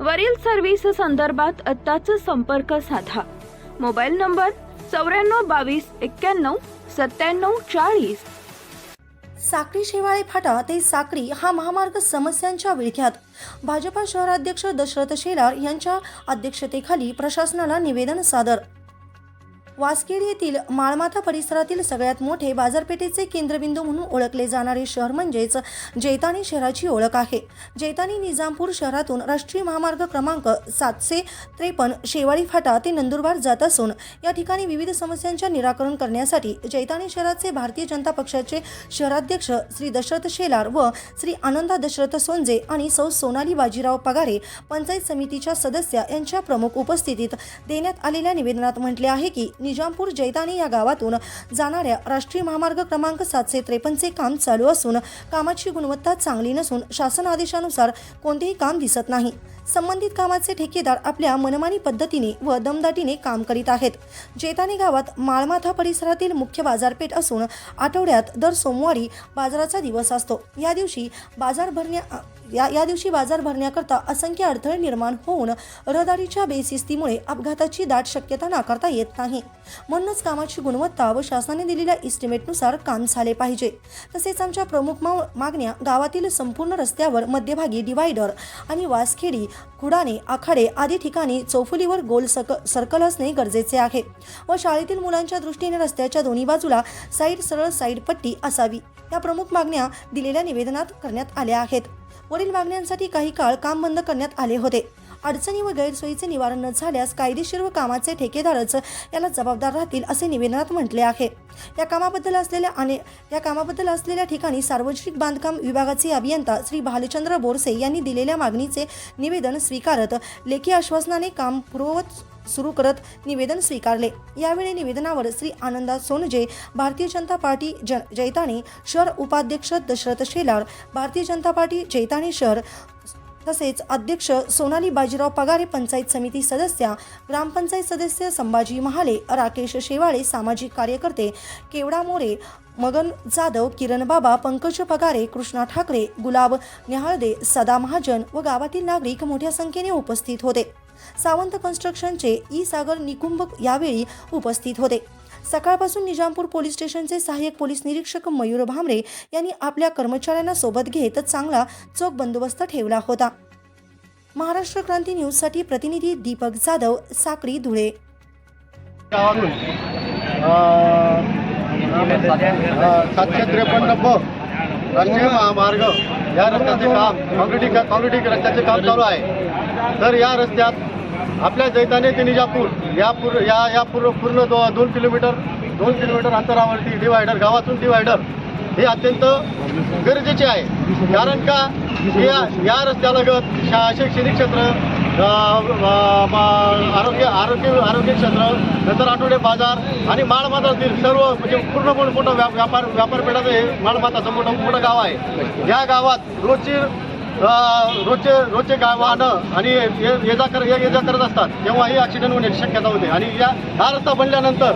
वरील सर्व्हिस संदर्भात आत्ताच संपर्क साधा. मोबाईल नंबर चौऱ्याण्णव बावीस एक्क्याण्णव सत्त्याण्णव चाळीस. साक्री शेवाळे फाटा ते साक्री हा महामार्ग समस्यांच्या विळख्यात. भाजपा शहराध्यक्ष दशरथ शेलार यांच्या अध्यक्षतेखाली प्रशासनाला निवेदन सादर. वासखेड येथील माळमाथा परिसरातील सगळ्यात मोठे बाजारपेठेचे केंद्रबिंदू म्हणून ओळखले जाणारे शहर म्हणजेच जैतानी शहराची ओळख आहे. जैतानी निजामपूर शहरातून राष्ट्रीय महामार्ग क्रमांक सातशे त्रेपन्न शेवाळी फाटा ते नंदुरबार जात असून या ठिकाणी विविध समस्यांच्या निराकरण करण्यासाठी जैतानी शहराचे भारतीय जनता पक्षाचे शहराध्यक्ष श्री दशरथ शेलार व श्री आनंदा दशरथ सोंजे आणि सौ सोनाली बाजीराव पगारे पंचायत समितीच्या सदस्य यांच्या प्रमुख उपस्थितीत देण्यात आलेल्या निवेदनात म्हटले आहे की निजामपूर जैतानी या गावातून जाणाऱ्या राष्ट्रीय महामार्ग क्रमांक सातशे त्रेपन्नचे काम चालू असून कामाची गुणवत्ता चांगली नसून शासन आदेशानुसार कोणतेही काम दिसत नाही. संबंधित कामाचे ठेकेदार आपल्या मनमानी पद्धतीने व दमदाटीने काम करीत आहेत. जैतानी गावात माळमाथा परिसरातील मुख्य बाजारपेठ असून आठवड्यात दर सोमवारी बाजाराचा दिवस असतो. या दिवशी बाजार भरण्या या या दिवशी बाजार भरण्याकरता असंख्य अडथळे निर्माण होऊन रहदारीच्या बेशिस्तीमुळे अपघाताची दाट शक्यता नाकारता येत नाही. म्हणूनच कामाची गुणवत्ता व शासनाने दिलेल्या इस्टिमेटनुसार काम झाले पाहिजे. तसेच आमच्या प्रमुख मागण्या गावातील संपूर्ण रस्त्यावर मध्यभागी डिवायडर आणि वासखेडी कुडाणे आखाडे आदी ठिकाणी चौफुलीवर गोल सक सर्कल असणे गरजेचे आहे व शाळेतील मुलांच्या दृष्टीने रस्त्याच्या दोन्ही बाजूला साईड सरळ साईड पट्टी असावी. या प्रमुख मागण्या दिलेल्या निवेदनात करण्यात आल्या आहेत. वरील मागण्यांसाठी काही काळ काम बंद करण्यात आले होते. अडचणी व गैरसोयीचे निवारण न झाल्यास कायदेशीर व कामाचे ठेकेदारच याला जबाबदार राहतील असे निवेदनात म्हटले आहे. या कामाबद्दल असलेल्या आणि या कामाबद्दल असलेल्या ठिकाणी सार्वजनिक बांधकाम विभागाचे अभियंता श्री भालचंद्र बोरसे यांनी दिलेल्या मागणीचे निवेदन स्वीकारत लेखी आश्वासनाने काम पूर्ववत सुरू करत निवेदन स्वीकारले. यावेळी निवेदनावर श्री आनंदा सोनजे भारतीय जनता पार्टी ज जैतानी शहर उपाध्यक्ष दशरथ शेलार भारतीय जनता पार्टी जैतानी शहर तसेच अध्यक्ष सोनाली बाजीराव पगारे पंचायत समिती सदस्या ग्रामपंचायत सदस्य संभाजी महाले राकेश शेवाळे सामाजिक कार्यकर्ते केवडा मोरे मगन जाधव किरण बाबा पंकज पगारे कृष्णा ठाकरे गुलाब न्याहाळदे सदा महाजन व गावातील नागरिक मोठ्या संख्येने उपस्थित होते. सावंत कन्स्ट्रक्शनचे ई सागर निकुंभ यावेळी उपस्थित होते. सकाळपासून निजामपूर पोलीस स्टेशनचे सहाय्यक पोलीस निरीक्षक मयूर भामरे यांनी आपल्या कर्मचाऱ्यांना सोबत घेत चांगला चोख बंदोबस्त ठेवला होता. महाराष्ट्र क्रांती न्यूजसाठी प्रतिनिधी दीपक जाधव साक्री धुळे. गावातून सातशे त्रेपन्न ब राष्ट्रीय महामार्ग या रस्त्याचे काम कॉन्क्रिटिंग कॉन्क्रिटिंग रस्त्याचे काम चालू आहे. तर या रस्त्यात आपल्या जैताने तिनिजापूर या पूर या या पूर्ण पूर्ण दो दोन किलोमीटर दोन किलोमीटर अंतरावरती डिवायडर गावातून डिवायडर हे अत्यंत गरजेचे आहे. कारण का? या या रस्त्यालगत शा शैक्षणिक क्षेत्र आरोग्य आरोग्य आरोग्य क्षेत्र नंतर आठवडे बाजार आणि माळमातातील सर्व म्हणजे पूर्ण मोठं मोठं व्या व्यापार व्यापारपेठाचं हे माळमाताचं मोठं मोठं गाव आहे. या गावात रोजची रोजचे रोजचे गा वाहनं आणि ये ये जा कर ये जा करत असतात. तेव्हाही ॲक्सिडेंट होण्याची शक्यता होते. आणि या हा रस्ता बनल्यानंतर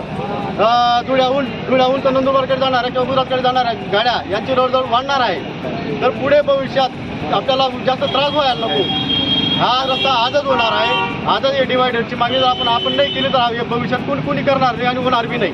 धुळ्याहून धुळ्याहून तर नंदुरबारकडे जाणाऱ्या किंवा गुजरातकडे जाणाऱ्या गाड्या यांची रोडजोड वाढणार आहे. तर पुढे भविष्यात आपल्याला जास्त त्रास व्हायला नको. हा रस्ता आजच होणार आहे. आजच या डिवायडरची मागणी जर आपण आपण नाही केली तर हे भविष्यात कोण कोणी करणार नाही आणि होणार बी नाही.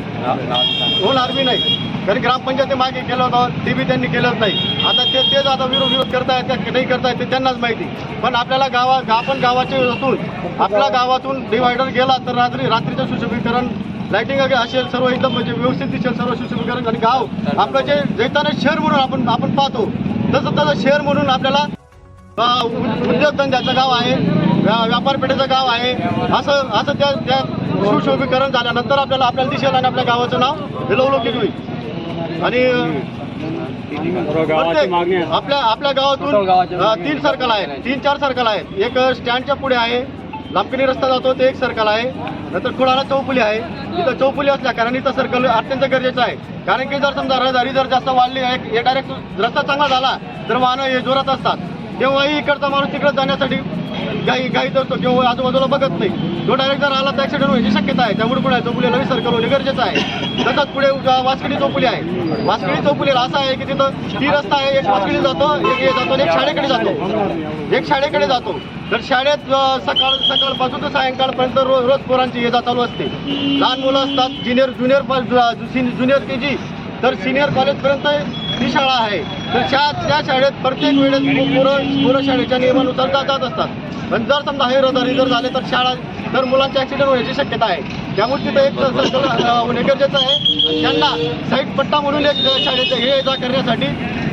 होणार बी नाही. कारण ग्रामपंचायती मागे केलं होतं ते बी त्यांनी केलंच नाही. आता ते तेच आता विरोध विरोध करतायत का नाही करतायत ते त्यांनाच माहिती. पण आपल्याला गावा आपण गावाचे असून आपल्या गावातून डिवायडर गेला तर रात्री रात्रीचं सुशोभीकरण लाईटिंग असेल सर्व एकदम म्हणजे व्यवस्थित दिसेल सर्व सुशोभीकरण. आणि गाव आपलं जे जैताने शहर म्हणून आपण आपण पाहतो तसं तसं शहर म्हणून आपल्याला उद्योगधंद्याचं गाव आहे व्या- व्यापारपेठेचं गाव आहे. असं असं त्या त्या सुशोभीकरण झाल्यानंतर आपल्याला आपल्याला दिसेल आणि आपल्या गावाचं नाव हे लवलौकिक होईल. आणि प्रत्येक आपल्या आपल्या गावातून अ, तीन सर्कल आहेत तीन चार सर्कल आहेत एक स्टँडच्या पुढे आहे. लांबकिनी रस्ता जातो ते एक सर्कल आहे. नंतर कुडाळा चौफुली आहे. इथं चौफुली असल्या कारण इथं सर्कल अत्यंत गरजेचं आहे. कारण की जर समजा रहदारी जर जास्त वाढली आहे हे डायरेक्ट रस्ता चांगला झाला तर वाहनं हे जोरात असतात. तेव्हाही इकडचा माणूस तिकडे जाण्यासाठी गाई गाई धरतो किंवा आजूबाजूला बघत नाही. तो डायरेक्ट जर आला तर ऍक्सिडेंट होण्याची शक्यता आहे. त्यामुळे पुढे चौफुलीला नवी सर्कल होणे गरजेचं आहे. तसंच पुढे वासकडी चौपुली आहे. वासकडी चौफुलीला असं आहे की तिथं ती रस्ता आहे. एक वासकडी जातो एक हे जातो एक शाळेकडे जातो. एक शाळेकडे जातो. तर शाळेत सकाळ सकाळपासून तर सायंकाळपर्यंत रोज रोज पोरांची ये जा चालू असते. लहान मुलं असतात junior junior junior K G तर सिनियर कॉलेजपर्यंत ती शाळा आहे. तर त्या त्या शाळेत प्रत्येक वेळेस मुलं मुलं शाळेच्या नियमानुसार जात जात असतात. पण जर समजा हे रहदारी जर झाले तर शाळा तर मुलांचे ॲक्सिडेंट होण्याची शक्यता आहे. त्यामुळे तिथं एक सर्कल होणे गरजेचं आहे. त्यांना साईड पट्टा म्हणून एक शाळेचं हे जा करण्यासाठी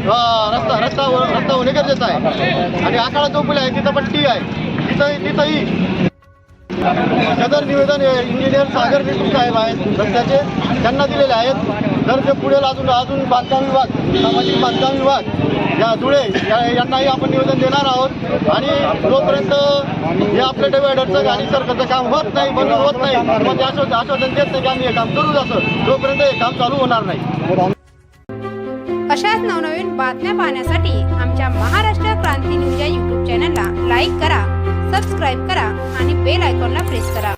रस्ता रस्ता रस्ता होणे गरजेचं आहे. आणि आखाडा चौफुली आहे तिथं पण टी आहे. तिथं तिथंही सदर निवेदन इंजिनियर सागर देशमुख साहेब आहेत. रस्त्याचे त्यांना दिलेले आहेत. तर ते पुढे अजून अजून बांधकाम विभाग सामाजिक बांधकाम विभाग या धुळे यांनाही आपण निवेदन देणार आहोत. आणि जोपर्यंत हे आपल्या डिवायडरचं आणि सरकारचं काम होत नाही बंद होत नाही मग आश्वासन आश्वासन देत नाही की आम्ही हे काम करू असं तोपर्यंत हे काम चालू होणार नाही. अशाच नवनवीन बातम्या पाहण्यासाठी आमच्या महाराष्ट्र क्रांती न्यूज या यूट्यूब चॅनलला लाईक करा सबस्क्राईब करा आणि बेल आयकॉनला प्रेस करा.